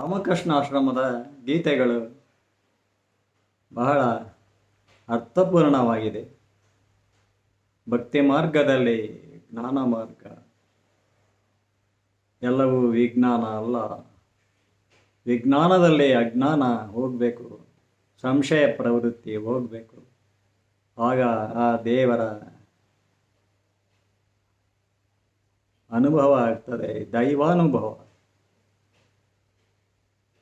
ರಾಮಕೃಷ್ಣ ಆಶ್ರಮದ ಗೀತೆಗಳು ಬಹಳ ಅರ್ಥಪೂರ್ಣವಾಗಿದೆ. ಭಕ್ತಿ ಮಾರ್ಗದಲ್ಲಿ ಜ್ಞಾನ ಮಾರ್ಗ, ಎಲ್ಲವೂ ವಿಜ್ಞಾನ ಅಲ್ಲ. ವಿಜ್ಞಾನದಲ್ಲಿ ಅಜ್ಞಾನ ಹೋಗಬೇಕು, ಸಂಶಯ ಪ್ರವೃತ್ತಿ ಹೋಗಬೇಕು. ಆಗ ಆ ದೇವರ ಅನುಭವ ಆಗ್ತದೆ, ದೈವಾನುಭವ.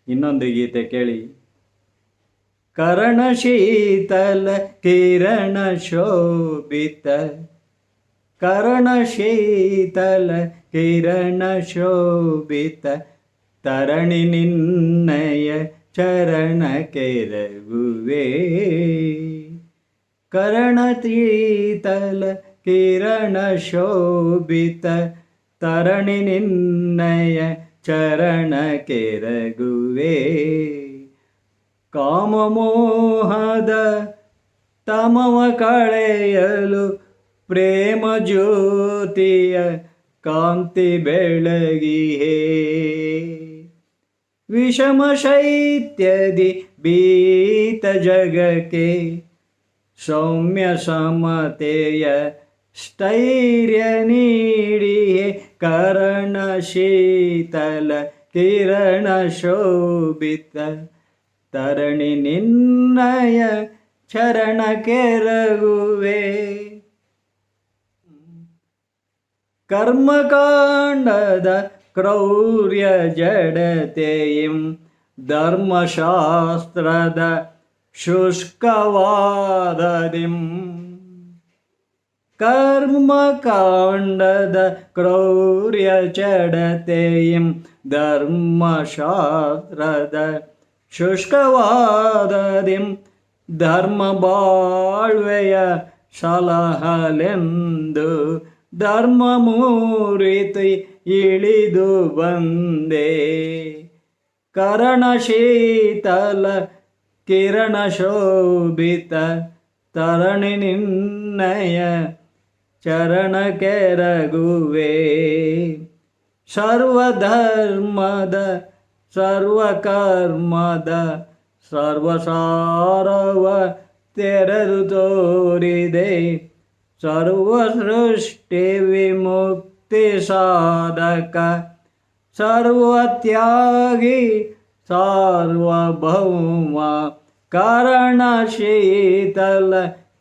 ಇನ್ನೊಂದು ಗೀತೆ ಕೇಳಿ. ಕರಣ ಶೀತಲ ಕಿರಣ ಶೋಭಿತ. ಕರಣ ಶೀತಲ ಕಿರಣ ಶೋಭಿತ. ತರಣಿ ನಿನ್ನಯ ಚರಣ ಕೆರಗುವೆ. ಕರಣ ತೀತಲ ಕಿರಣ ಶೋಭಿತ. ತರಣಿ ನಿನ್ನಯ ಚರಣ ಕೆರಗುವೆ ಕಾಮಮೋಹದ ತಮವ ಕಳೆಯಲು ಪ್ರೇಮ ಜ್ಯೋತಿಯ ಕಾಂತಿ ಬೆಳಗಿಹೇ. ವಿಷಮ ಶೈತ್ಯದಿ ಬೀತ ಜಗಕ್ಕೆ ಸೌಮ್ಯ ಸಮತೆಯ ಸ್ಥೈರ್ಯ ನೀಡಿಯೇ करणशीतल किरणशोभित। तरणि निन्नय निर्णय चरणकेरगुवे कर्मकाण्डद क्रौर्य जडते धर्मशास्त्रद शुष्कवाददिम्। ಕರ್ಮಕಾಂಡದ ಕ್ರೌರ್ಯ ಚಡತೆಯಂ ಧರ್ಮಶಾಸ್ತ್ರದ ಶುಷ್ಕವಾದದಿಂ ಧರ್ಮ ಬಾಳ್ವೆಯ ಸಲಹಲೆಂದು ಧರ್ಮ ಮೂರಿತಿ ಇಳಿದು ಬಂದೆ. ಕರಣ ಶೀತಲ ಕಿರಣ ಶೋಭಿತ ತರಣಿ ನಿನ್ನಯ चरण के रघुवे सर्वधर्मद सर्वकर्मद सर्वसारव ते तोरै सर्वसृष्टि विमुक्तिसाधक सर्वत्या सर्वाभौम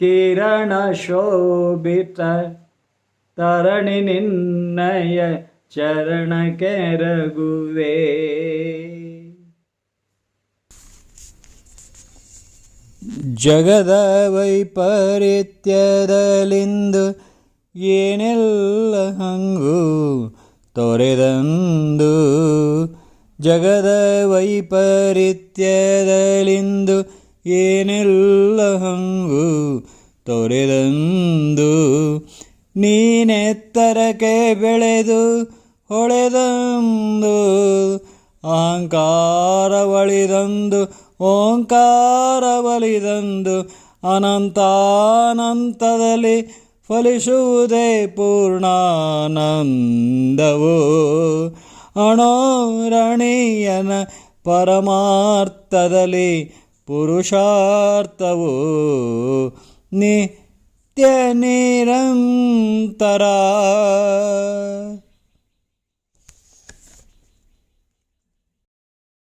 ಸಾರ್ವಭೌಮ ಕಾರಣ ಶೀತಲ ಕಿರಣ ಶೋಭಿತ ತರಣಿ ನಿನ್ನಯ ಚರಣ ಕೆರಗುವೆ. ಜಗದ ವೈಪರೀತ್ಯದಲ್ಲಿಂದು ಏನೆಲ್ಲ ಹಂಗು ತೊರೆದಂದು? ಜಗದ ವೈಪರೀತ್ಯದಲ್ಲಿಂದು ಏನೆಲ್ಲ ಹಂಗು ತೊರೆದಂದು ನೀನೆತ್ತರಕ್ಕೆ ಬೆಳೆದು ಹೊಳೆದಂದು ಅಹಂಕಾರವಳಿದಂದು ಓಂಕಾರವಲಿದಂದು ಅನಂತಾನಂತದಲ್ಲಿ ಫಲಿಸುವುದೇ ಪೂರ್ಣಾನಂದವು. ಅಣೋರಣೀಯನ ಪರಮಾರ್ಥದಲ್ಲಿ पुरुषार्तवो नित्यनिरन्तरा